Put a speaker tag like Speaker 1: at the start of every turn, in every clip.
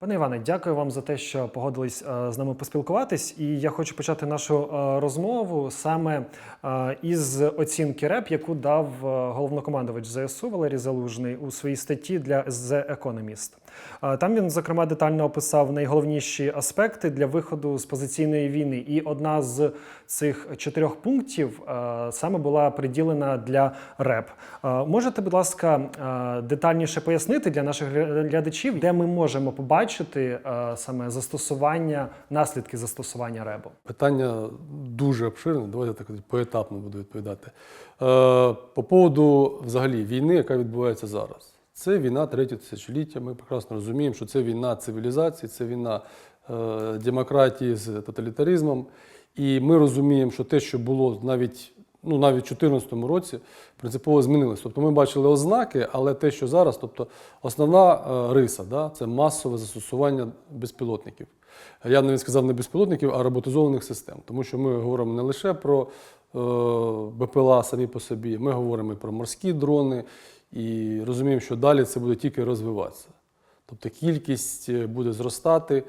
Speaker 1: Пане Іване, дякую вам за те, що погодились е, з нами поспілкуватись. І я хочу почати нашу е, розмову саме е, із оцінки РЕП, яку дав головнокомандувач ЗСУ Валерій Залужний у своїй статті для The Economist. Там він зокрема детально описав найголовніші аспекти для виходу з позиційної війни. І одна з цих чотирьох пунктів саме була приділена для РЕП. Можете, будь ласка, детальніше пояснити для наших глядачів, де ми можемо побачити е, саме застосування, наслідки застосування РЕБу?
Speaker 2: Питання дуже обширне, давайте так поетапно буду відповідати. Е, по поводу взагалі війни, яка відбувається зараз. Це війна третього тисячоліття. Ми прекрасно розуміємо, що це війна цивілізації, це війна е, демократії з тоталітаризмом. І ми розуміємо, що те, що було навіть, ну, навіть у 2014 році, принципово змінилось. Тобто ми бачили ознаки, але те, що зараз, тобто основна е, риса, да, це масове застосування безпілотників. Я навіть сказав не безпілотників, а роботизованих систем. Тому що ми говоримо не лише про е, БПЛА самі по собі, ми говоримо і про морські дрони, і розуміємо, що далі це буде тільки розвиватися. Тобто кількість е, буде зростати.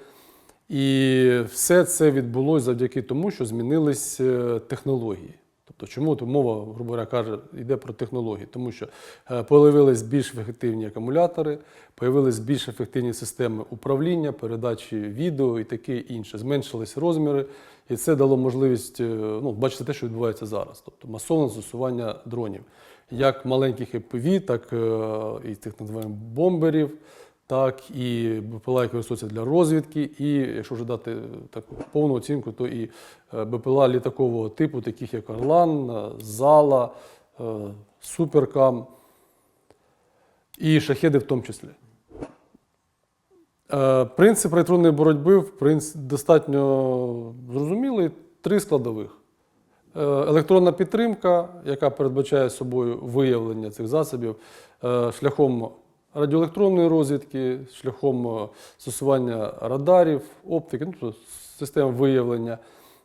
Speaker 2: І все це відбулося завдяки тому, що змінились е, технології. Тобто, чому то мова, грубо говоря, каже, йде про технології? Тому що е, появились більш ефективні акумулятори, появились більш ефективні системи управління, передачі відео і таке інше. Зменшились розміри, і це дало можливість е, ну, бачити те, що відбувається зараз. Тобто масове застосування дронів, як маленьких FPV, так е, і тих називаємо бомберів так і БПЛА, які використовуються для розвідки, і якщо вже дати таку повну оцінку, то і е, БПЛА літакового типу, таких як Орлан, е, Зала, е, Суперкам і шахеди в тому числі. Е, Принцип електронної боротьби достатньо зрозумілий. Три складових. Е, Електронна підтримка, яка передбачає собою виявлення цих засобів е, шляхом радіоелектронної розвідки, шляхом е, застосування радарів, оптики, ну, тобто систем виявлення,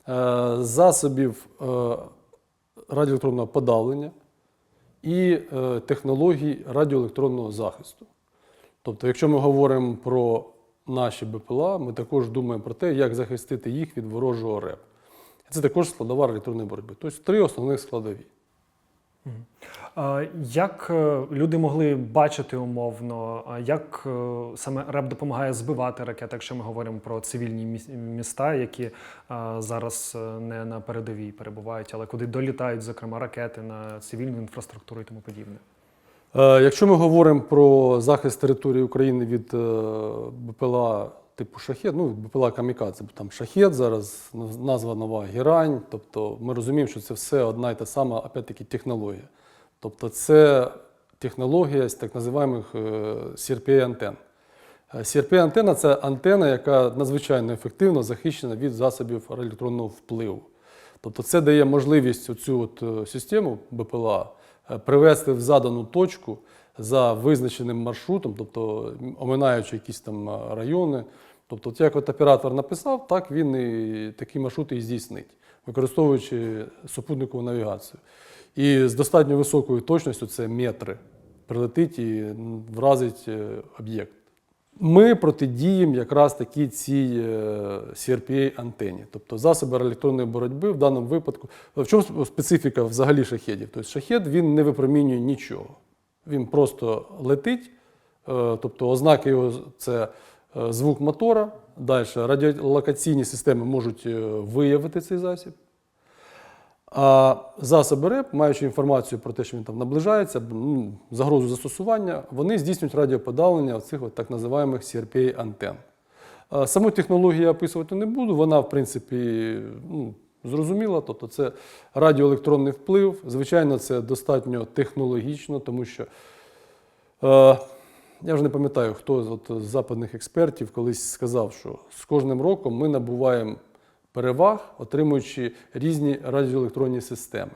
Speaker 2: е, засобів е, радіоелектронного подавлення і технологій радіоелектронного захисту. Тобто, якщо ми говоримо про наші БПЛА, ми також думаємо про те, як захистити їх від ворожого РЕП. Це також складова електронної боротьби. Тобто три основних складові.
Speaker 1: Як е, люди могли бачити умовно, як е, саме РЕБ допомагає збивати ракети, якщо ми говоримо про цивільні міста, які е, зараз не на передовій перебувають, але куди долітають, зокрема, ракети на цивільну інфраструктуру і тому подібне?
Speaker 2: Якщо ми говоримо про захист території України від БПЛА типу шахет, ну БПЛА Камікадзе, бо там шахет зараз назва нова герань. Тобто ми розуміємо, що це все одна і та сама, опять-таки, технологія. Тобто це технологія з так називаємих е, CRPA-антенн. Е, CRP-антенна це антенна, яка надзвичайно ефективно захищена від засобів радіоелектронного впливу. Тобто це дає можливість от е, систему БПЛА привести в задану точку за визначеним маршрутом, тобто оминаючи якісь там е, райони. Тобто, от як от оператор написав, так він і такі маршрути і здійснить, використовуючи супутникову навігацію. І з достатньо високою точністю це метри прилетить і вразить е, об'єкт. Ми протидіємо якраз такі цій CRPA-антені, тобто засоби електронної боротьби в даному випадку. В чому специфіка взагалі шахедів? Тобто шахед він не випромінює нічого. Він просто летить, е, тобто ознаки його це е, звук мотора, далі радіолокаційні системи можуть е, виявити цей засіб. А засоби РЕП, маючи інформацію про те, що він там наближається, ну, загрозу застосування, вони здійснюють радіоподавлення цих так називаємих CRPA-антенн. Саму технологію я описувати не буду, вона, в принципі, ну, зрозуміла. Тобто це радіоелектронний вплив. Звичайно, це достатньо технологічно, тому що е, я вже не пам'ятаю, хто з западних експертів колись сказав, що з кожним роком ми набуваємо переваг, отримуючи різні радіоелектронні системи.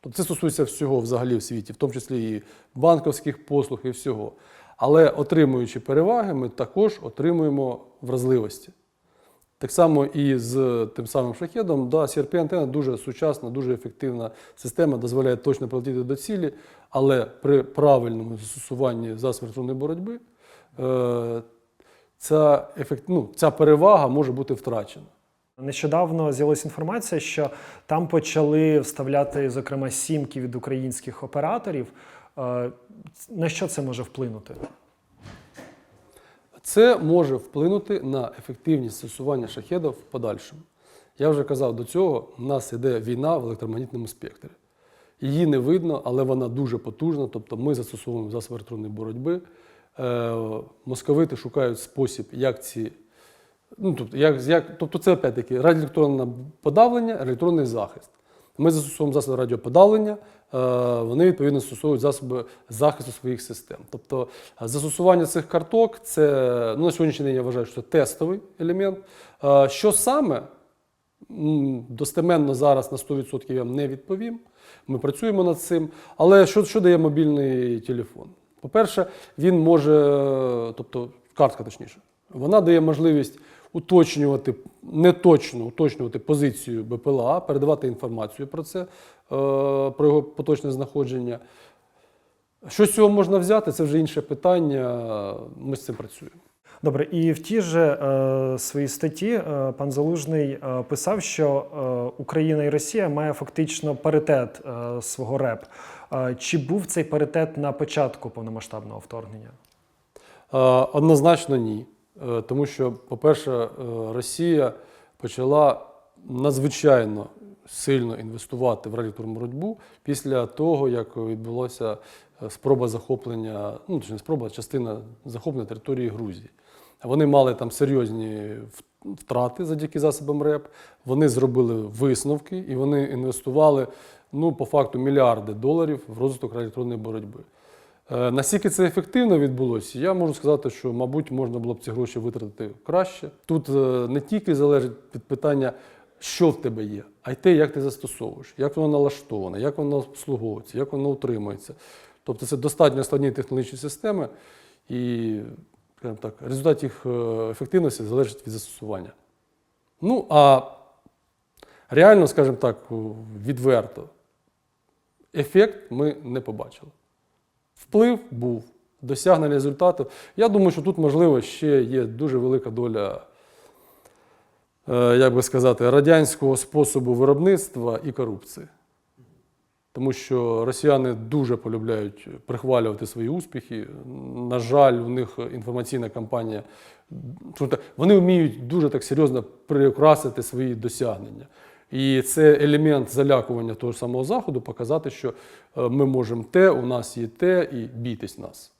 Speaker 2: Тобто це стосується всього взагалі в світі, в тому числі і банковських послуг і всього. Але отримуючи переваги, ми також отримуємо вразливості. Так само і з тим самим шахедом, да, CRP-антенна дуже сучасна, дуже ефективна система, дозволяє точно прилетіти до цілі, але при правильному застосуванні електронної боротьби е, ця, ефект, ну, ця перевага може бути втрачена.
Speaker 1: Нещодавно з'явилася інформація, що там почали вставляти, зокрема, сімки від українських операторів. Е, На що це може вплинути?
Speaker 2: Це може вплинути на ефективність застосування шахеда в подальшому. Я вже казав до цього, у нас йде війна в електромагнітному спектрі. Її не видно, але вона дуже потужна. Тобто ми застосовуємо засоби електронної боротьби. Е, московити шукають спосіб, як ці. Ну, тобто, як, як, тобто це опять-таки радіоелектронне подавлення, електронний захист. Ми застосовуємо засоби радіоподавлення, е, вони відповідно застосовують засоби захисту своїх систем. Тобто е, застосування цих карток це ну, на сьогоднішній день я вважаю, що це тестовий елемент. Е, Що саме достеменно зараз на 100% я вам не відповім. Ми працюємо над цим. Але що, що дає мобільний телефон? По-перше, він може, тобто картка точніше, вона дає можливість уточнювати, неточно уточнювати позицію БПЛА, передавати інформацію про це, е, про його поточне знаходження. Що з цього можна взяти, це вже інше питання. Ми з цим працюємо.
Speaker 1: Добре, і в тій же е, своїй статті е, пан Залужний е, писав, що е, Україна і Росія має фактично паритет е, свого РЕП. Е, чи був цей паритет на початку повномасштабного вторгнення?
Speaker 2: Е, Однозначно ні. Е, Тому що, по-перше, е, Росія почала надзвичайно сильно інвестувати в радіоелектронну боротьбу після того, як відбулася е, спроба захоплення, ну не спроба, частина захоплення території Грузії. Вони мали там серйозні втрати завдяки засобам РЕП. Вони зробили висновки і вони інвестували ну, по факту мільярди доларів в розвиток радіоелектронної боротьби. Е, Наскільки це ефективно відбулося, я можу сказати, що, мабуть, можна було б ці гроші витратити краще. Тут е, не тільки залежить від питання, що в тебе є, а й те, як ти застосовуєш, як воно налаштоване, як воно обслуговується, як воно утримується. Тобто це достатньо складні технологічні системи, і так, результат їх е, ефективності залежить від застосування. Ну, а реально, скажімо так, відверто, ефект ми не побачили. Вплив був, досягнення результату. Я думаю, що тут, можливо, ще є дуже велика доля, е, як би сказати, радянського способу виробництва і корупції. Тому що росіяни дуже полюбляють прихвалювати свої успіхи. На жаль, у них інформаційна кампанія. Вони вміють дуже так серйозно приукрасити свої досягнення. І це елемент залякування того самого заходу, показати, що е, ми можемо те, у нас є те, і бійтесь нас.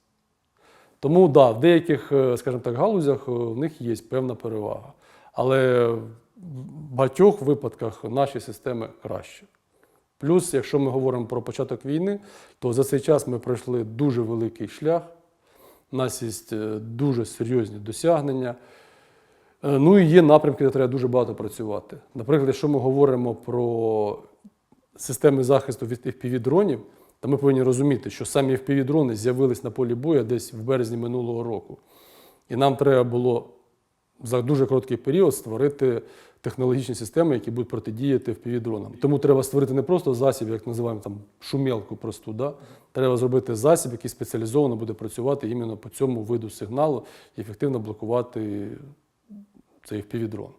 Speaker 2: Тому да, в деяких, е, скажімо так, галузях е, в них є певна перевага. Але в багатьох випадках наші системи краще. Плюс, якщо ми говоримо про початок війни, то за цей час ми пройшли дуже великий шлях. У нас є дуже серйозні досягнення. Е, Ну і є напрямки, де треба дуже багато працювати. Наприклад, якщо ми говоримо про системи захисту від FPV-дронів, то ми повинні розуміти, що самі FPV-дрони з'явились на полі бою десь в березні минулого року. І нам треба було за дуже короткий період створити технологічні системи, які будуть протидіяти FPV-дронам. Тому треба створити не просто засіб, як називаємо там шумелку просту. Да? Треба зробити засіб, який спеціалізовано буде працювати іменно по цьому виду сигналу і ефективно блокувати цей FPV-дрон.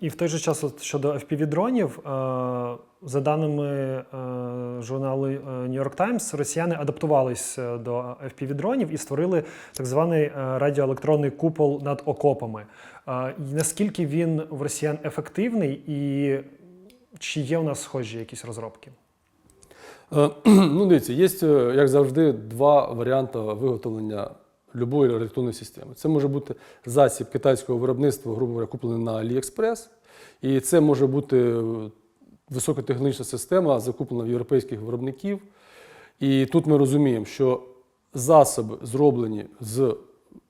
Speaker 1: І в той же час, от щодо FPV-дронів, е, за даними е, журналу е, New York Times, росіяни адаптувались до FPV-дронів і створили так званий радіоелектронний купол над окопами. Наскільки він в росіян ефективний, і чи є у нас схожі якісь розробки?
Speaker 2: Ну, дивіться, є, як завжди, два варіанти виготовлення любої електронної системи. Це може бути засіб китайського виробництва, грубо говоря, куплений на AliExpress, і це може бути е, високотехнологічна система, закуплена в європейських виробників. І тут ми розуміємо, що засоби, зроблені з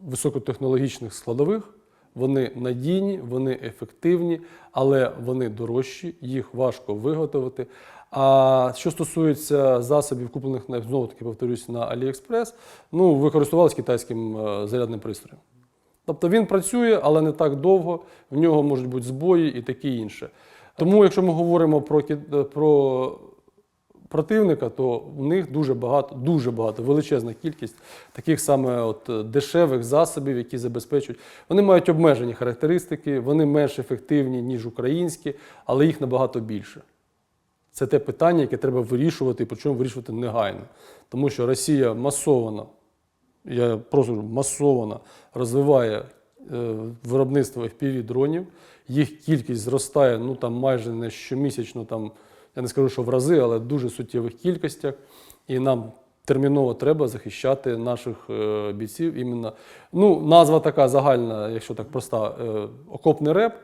Speaker 2: високотехнологічних складових, вони надійні, вони ефективні, але вони дорожчі, їх важко виготовити. А що стосується засобів, куплених знову таки повторюсь на AliExpress, ну використовувалися китайським е, зарядним пристроєм. Тобто він працює, але не так довго, в нього можуть бути збої і таке інше. Тому, якщо ми говоримо про, е, про противника, то у них дуже багато, дуже багато, величезна кількість таких саме от е, дешевих засобів, які забезпечують. Вони мають обмежені характеристики, вони менш ефективні, ніж українські, але їх набагато більше. Це те питання, яке треба вирішувати, і причому вирішувати негайно. Тому що Росія масовано, я просто масовано розвиває е, виробництво fpv дронів. Їх кількість зростає ну, там, майже не щомісячно, там, я не скажу, що в рази, але в дуже суттєвих кількостях. І нам терміново треба захищати наших е, бійців. Іменно, ну, назва така загальна, якщо так проста, е, окопний реп.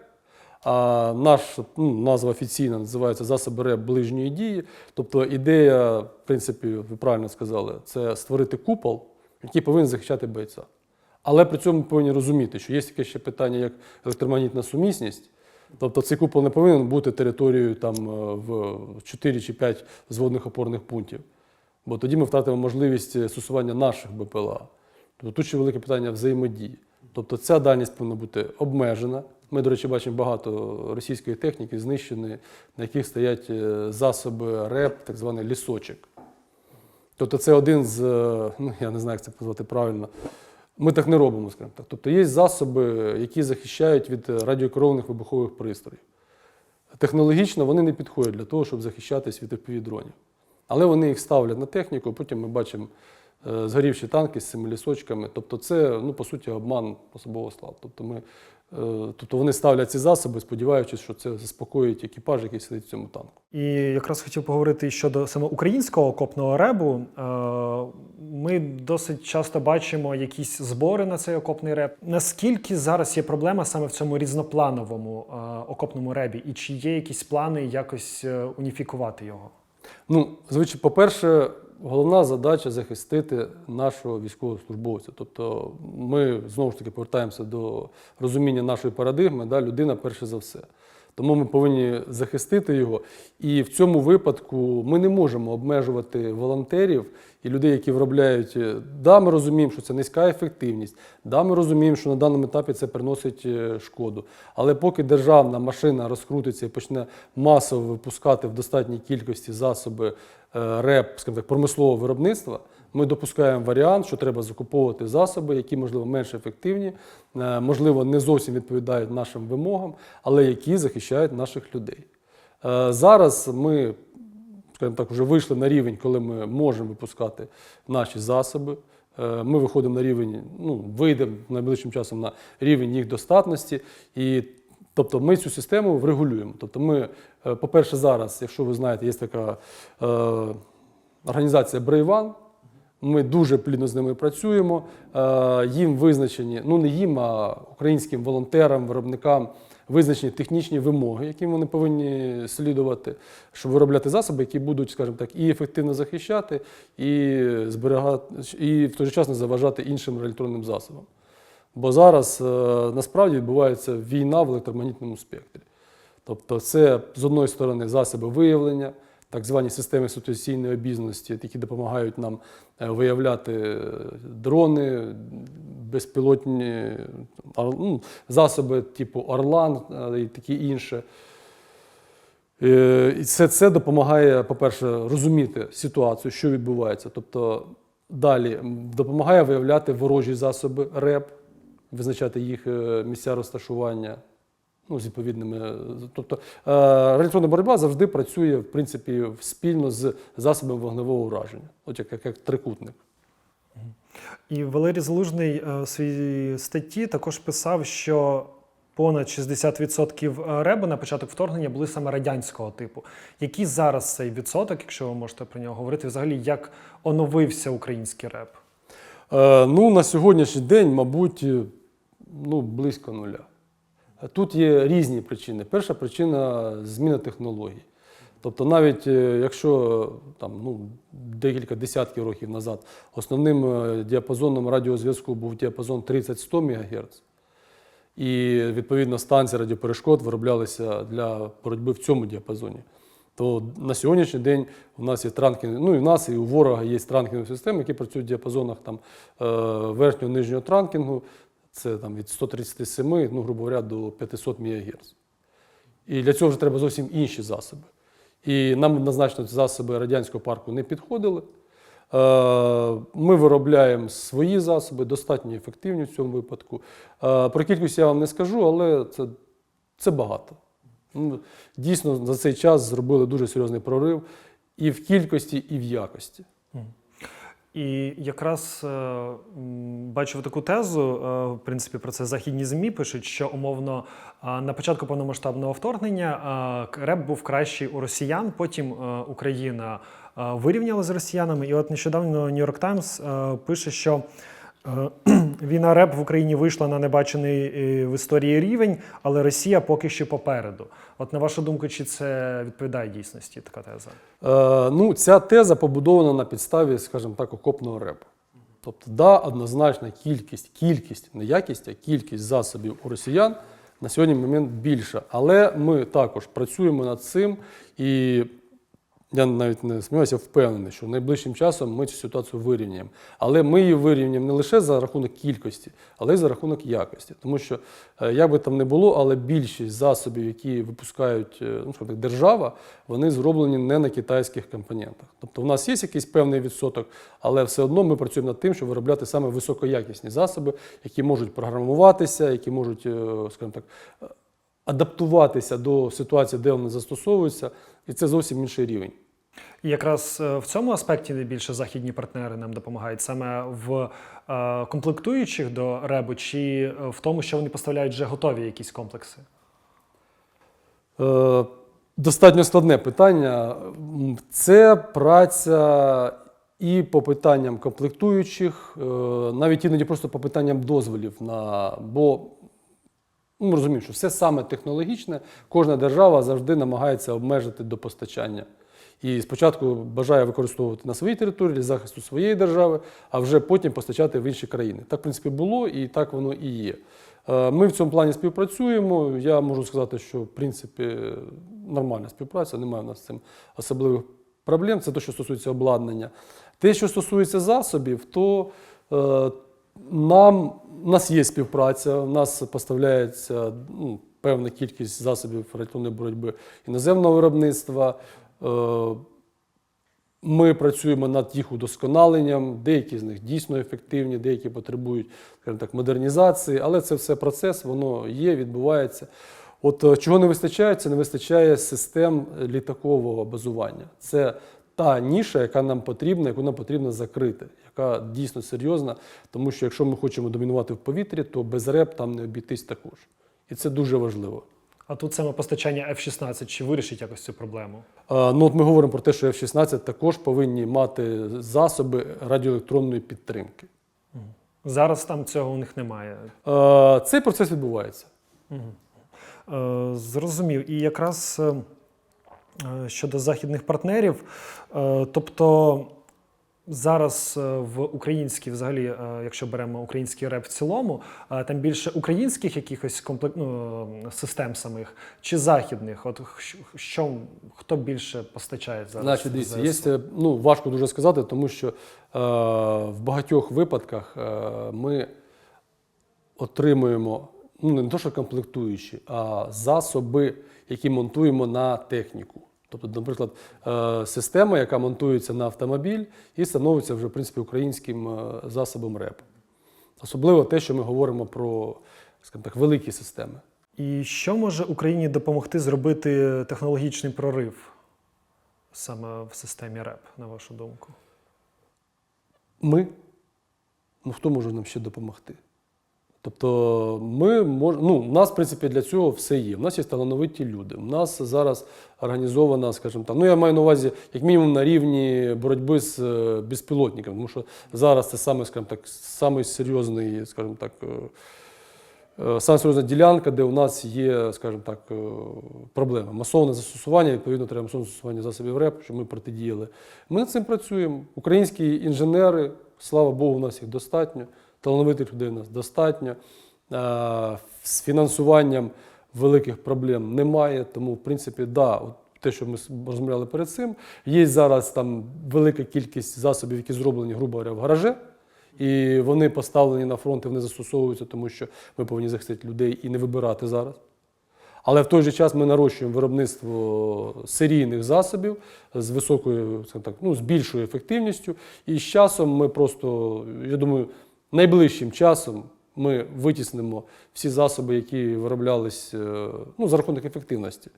Speaker 2: А наш ну, назва офіційна називається засоби РЕБ ближньої дії. Тобто ідея, в принципі, ви правильно сказали, це створити купол, який повинен захищати бойця. Але при цьому ми повинні розуміти, що є таке ще питання, як електромагнітна сумісність. Тобто цей купол не повинен бути територією там, е, в 4 чи 5 зводних опорних пунктів. Бо тоді ми втратимо можливість е, стосування наших БПЛА. Тобто тут ще велике питання взаємодії. Тобто ця дальність повинна бути обмежена. Ми, до речі, бачимо багато російської техніки, знищеної, на яких стоять е, засоби РЕП, так званий лісочок. Тобто це один з, е, ну я не знаю, як це назвати правильно. Ми так не робимо, скажімо так. Тобто є засоби, які захищають від радіокеровних вибухових пристроїв. Технологічно вони не підходять для того, щоб захищатись від FPV-дронів. Але вони їх ставлять на техніку, потім ми бачимо е, згорівші танки з цими лісочками. Тобто це, ну, по суті, обман особового складу. Тобто, ми, тобто вони ставлять ці засоби, сподіваючись, що це заспокоїть екіпаж, який сидить в цьому танку.
Speaker 1: І якраз хотів поговорити щодо саме українського окопного ребу. Е, Ми досить часто бачимо якісь збори на цей окопний реб. Наскільки зараз є проблема саме в цьому різноплановому е, окопному ребі? І чи є якісь плани якось е, уніфікувати його?
Speaker 2: Ну, звичайно, по-перше, головна задача захистити нашого військовослужбовця. Тобто ми знову ж таки повертаємося до розуміння нашої парадигми, да, людина перше за все. Тому ми повинні захистити його. І в цьому випадку ми не можемо обмежувати волонтерів і людей, які виробляють. Да, ми розуміємо, що це низька ефективність. Да, ми розуміємо, що на даному етапі це приносить е, шкоду. Але поки державна машина розкрутиться і почне масово випускати в достатній кількості засоби е, РЕП, скажімо так, промислового виробництва, ми допускаємо варіант, що треба закуповувати засоби, які, можливо, менш ефективні, е, можливо, не зовсім відповідають нашим вимогам, але які захищають наших людей. Е, Зараз ми, скажімо так, вже вийшли на рівень, коли ми можемо випускати наші засоби. Е, Ми виходимо на рівень, ну, вийдемо найближчим часом на рівень їх достатності. І Тобто ми цю систему врегулюємо. Тобто ми, по-перше, зараз, якщо ви знаєте, є така організація Брейван. Ми дуже плідно з ними працюємо. Е, Їм визначені, ну не їм, а українським волонтерам, виробникам визначені технічні вимоги, яким вони повинні слідувати, щоб виробляти засоби, які будуть, скажімо так, і ефективно захищати, і зберігати, і в той же час не заважати іншим електронним засобам. Бо зараз е, насправді відбувається війна в електромагнітному спектрі. Тобто, це з одної сторони засоби виявлення, так звані системи ситуаційної обізнаності, які допомагають нам е, виявляти е, дрони, безпілотні ну, засоби типу Орлан е, і такі інше. Е, І це, це допомагає, по-перше, розуміти ситуацію, що відбувається. Тобто далі допомагає виявляти ворожі засоби РЕП, визначати їх е, місця розташування. Ну, з відповідними. Тобто е, радіаційна боротьба завжди працює, в принципі, спільно з засобами вогневого ураження, от як, як, як трикутник.
Speaker 1: І Валерій Залужний е, в своїй статті також писав, що понад 60% ребу на початок вторгнення були саме радянського типу. Який зараз цей відсоток, якщо ви можете про нього говорити, взагалі як оновився український реп?
Speaker 2: Е, ну, на сьогоднішній день, мабуть, е, ну, близько нуля. Тут є різні причини. Перша причина зміна технологій. Тобто, навіть е, якщо там, ну, декілька десятків років назад основним е, діапазоном радіозв'язку був діапазон 30-100 МГц, і відповідно станції радіоперешкод вироблялися для боротьби в цьому діапазоні. То на сьогоднішній день у нас є транкінг, ну і в нас, і у ворога є транкінгові системи, які працюють в діапазонах там, е, верхнього нижнього транкінгу. Це там, від 137, ну, грубо говоря, до 500 МГц. І для цього вже треба зовсім інші засоби. І нам однозначно ці засоби радянського парку не підходили. Е, Ми виробляємо свої засоби, достатньо ефективні в цьому випадку. Е, Про кількість я вам не скажу, але це, це багато. Ну, Дійсно, за цей час зробили дуже серйозний прорив і в кількості, і в якості.
Speaker 1: І якраз е, бачив таку тезу, е, в принципі, про це західні ЗМІ пишуть, що умовно е, на початку повномасштабного вторгнення е, РЕП був кращий у росіян, потім Україна вирівняла з росіянами. І от нещодавно Times е, пише, що війна РЕП в Україні вийшла на небачений в історії рівень, але Росія поки що попереду. От на вашу думку, чи це відповідає дійсності така теза?
Speaker 2: Е, ну, ця теза побудована на підставі, скажімо так, окопного репу. Тобто, да, однозначна кількість, кількість, не якість, а кількість засобів у росіян на сьогодні момент більша. Але ми також працюємо над цим, і я навіть не сумніваюся, впевнений, що найближчим часом ми цю ситуацію вирівняємо. Але ми її вирівняємо не лише за рахунок кількості, але й за рахунок якості. Тому що, е, як би там не було, але більшість засобів, які випускають е, ну, скажімо так, держава, вони зроблені не на китайських компонентах. Тобто, в нас є якийсь певний відсоток, але все одно ми працюємо над тим, щоб виробляти саме високоякісні засоби, які можуть програмуватися, які можуть, е, скажімо так, адаптуватися до ситуації, де вони застосовуються, і це зовсім інший рівень.
Speaker 1: І якраз е, в цьому аспекті найбільше західні партнери нам допомагають саме в е, комплектуючих до ребу, чи е, в тому, що вони поставляють вже готові якісь комплекси?
Speaker 2: Достатньо складне питання. Це праця і по питанням комплектуючих, навіть іноді просто по питанням дозволів. На, бо ну, ми розуміємо, що все саме технологічне, кожна держава завжди намагається обмежити до постачання. І спочатку бажає використовувати на своїй території для захисту своєї держави, а вже потім постачати в інші країни. Так, в принципі, було і так воно і є. Е, Ми в цьому плані співпрацюємо. Я можу сказати, що в принципі нормальна співпраця, немає в нас з цим особливих проблем. Це те, що стосується обладнання. Те, що стосується засобів, то е, нам у нас є співпраця, у нас поставляється ну, певна кількість засобів електронної боротьби іноземного виробництва. Е, ми працюємо над їх удосконаленням. Деякі з них дійсно ефективні, деякі потребують, скажімо так, модернізації, але це все процес, воно є, відбувається. От е, чого не вистачає, це не вистачає систем літакового базування. Це та ніша, яка нам потрібна, яку нам потрібно закрити, яка дійсно серйозна, тому що якщо ми хочемо домінувати в повітрі, то без реп там не обійтись також. І це дуже важливо.
Speaker 1: А тут саме постачання F-16 чи вирішить якось цю проблему?
Speaker 2: А, Ну, от ми говоримо про те, що F-16 також повинні мати засоби радіоелектронної підтримки.
Speaker 1: Зараз там цього у них немає.
Speaker 2: Е, Цей процес відбувається.
Speaker 1: Е, Зрозумів. І якраз е, щодо західних партнерів, е, тобто зараз е, в українській, взагалі, е, якщо беремо український реп в цілому, е, там більше українських якихось комплек... ну, систем самих чи західних? От що хто більше постачає зараз?
Speaker 2: Значить, дивіться, є, ну, важко дуже сказати, тому що е, в багатьох випадках е, ми отримуємо ну, не то, що комплектуючі, а засоби, які монтуємо на техніку. Тобто, наприклад, е, система, яка монтується на автомобіль і становиться вже в принципі українським е, засобом РЕП. Особливо те, що ми говоримо про скажімо так, великі системи.
Speaker 1: І що може Україні допомогти зробити технологічний прорив саме в системі РЕП, на вашу думку?
Speaker 2: Ми, ну хто може нам ще допомогти? Тобто, ми мож... ну, у нас, в принципі, для цього все є. У нас є талановиті люди. У нас зараз організована, скажімо так, ну я маю на увазі, як мінімум, на рівні боротьби з е, безпілотниками, тому що зараз це саме, скажімо так, самий серйозний, скажімо так, е, е, саме серйозна ділянка, де у нас є, скажімо так, проблема. Масоване застосування, відповідно, треба масовне застосування засобів РЕП, щоб ми протидіяли. Ми над цим працюємо. Українські інженери, слава Богу, у нас їх достатньо. Талановитих людей у нас достатньо. Е, З фінансуванням великих проблем немає. Тому, в принципі, да, от те, що ми розмовляли перед цим, є зараз там велика кількість засобів, які зроблені, грубо говоря, в гараже. І вони поставлені на фронт і вони застосовуються, тому що ми повинні захистити людей і не вибирати зараз. Але в той же час ми нарощуємо виробництво серійних засобів з високою, так, ну, з більшою ефективністю. І з часом ми просто, я думаю, найближчим часом ми витіснимо всі засоби, які вироблялись е, ну, за рахунок ефективності.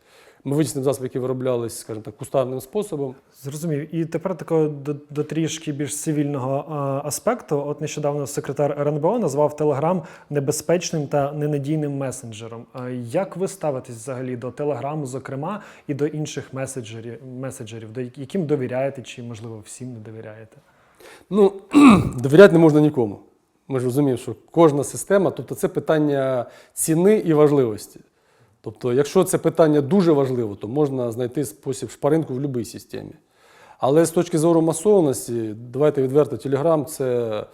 Speaker 2: Ми витіснимо засоби, які вироблялись, скажімо так, кустарним способом.
Speaker 1: Зрозумів. І тепер такого до, до трішки більш цивільного а, аспекту. От нещодавно секретар РНБО назвав Телеграм небезпечним та ненадійним месенджером. А як ви ставитесь взагалі до Телеграму, зокрема, і до інших месенджерів, месенджерів, до яким довіряєте, чи можливо всім не довіряєте?
Speaker 2: Ну, довіряти не можна нікому. Ми ж розуміємо, що кожна система, тобто це питання ціни і важливості. Тобто, якщо це питання дуже важливо, то можна знайти спосіб шпаринку в будь-якій системі. Але з точки зору масованості, давайте відверто, Telegram це, е,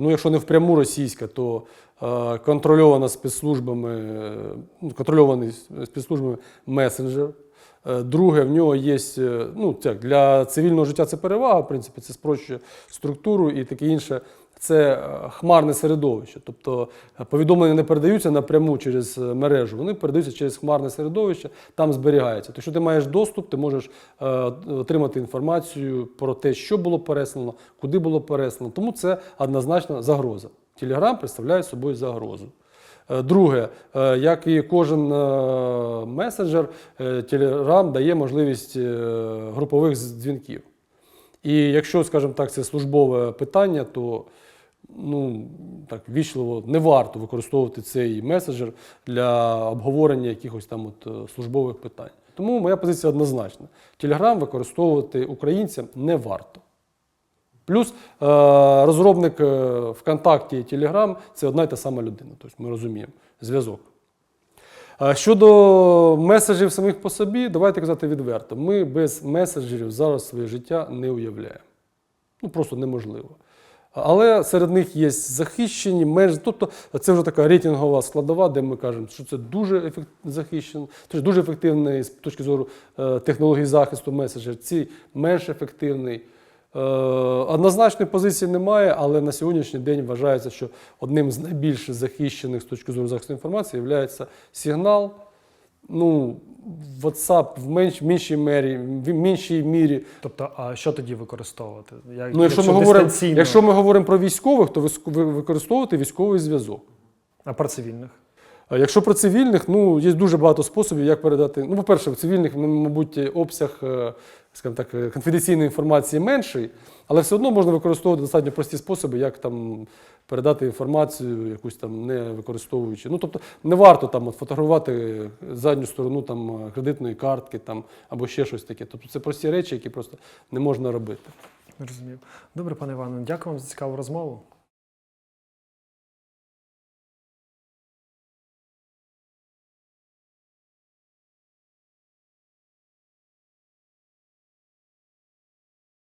Speaker 2: ну, якщо не впряму російська, то е, контрольована спецслужбами, ну, контрольований спецслужбами месенджер. Е, Друге, в нього є ну, так, для цивільного життя це перевага, в принципі, це спрощує структуру і таке інше. Це е, хмарне середовище. Тобто е, повідомлення не передаються напряму через е, мережу, вони передаються через хмарне середовище, там зберігається. Тобто, якщо ти маєш доступ, ти можеш отримати інформацію про те, що було переслано, куди було переслано. Тому це однозначно загроза. Телеграм представляє собою загрозу. Друге, як і кожен месенджер, Telegram дає можливість групових дзвінків. І якщо, скажімо так, це службове питання, то ну, так, вічливо не варто використовувати цей месенджер для обговорення якихось там от, е, службових питань. Тому моя позиція однозначна: Telegram використовувати українцям не варто. Плюс е, розробник е, ВКонтакті і Telegram – це одна й та сама людина. Тобто ми розуміємо зв'язок. Щодо меседжів самих по собі, давайте казати відверто. Ми без меседжерів зараз своє життя не уявляємо. Ну просто неможливо. Але серед них є захищені, менш, тобто це вже така рейтингова складова, де ми кажемо, що це дуже ефект, захищено, тобто дуже ефективний з точки зору е, технологій захисту меседжер, ці менш ефективний. Е, Однозначної позиції немає, але на сьогоднішній день вважається, що одним з найбільш захищених з точки зору захисту інформації є сигнал. Ну, WhatsApp в менш, меншій мірі, в меншій мірі
Speaker 1: Тобто, а що тоді використовувати? Як,
Speaker 2: Ну, якщо, ми говоримо,
Speaker 1: дистанційно,
Speaker 2: якщо ми говоримо про військових, то ви- використовувати військовий зв'язок.
Speaker 1: а про цивільних?
Speaker 2: А якщо про цивільних, ну є дуже багато способів, як передати. Ну, по-перше, в цивільних, мабуть, обсяг, е, скажімо так, е, конфіденційної інформації менший, але все одно можна використовувати достатньо прості способи, як там передати інформацію, якусь там не використовуючи. Ну, тобто, не варто там от, фотографувати задню сторону там кредитної картки там або ще щось таке. Тобто це прості речі, які просто не можна робити.
Speaker 1: Розумів. Добре, пане Іване, дякую вам за цікаву розмову.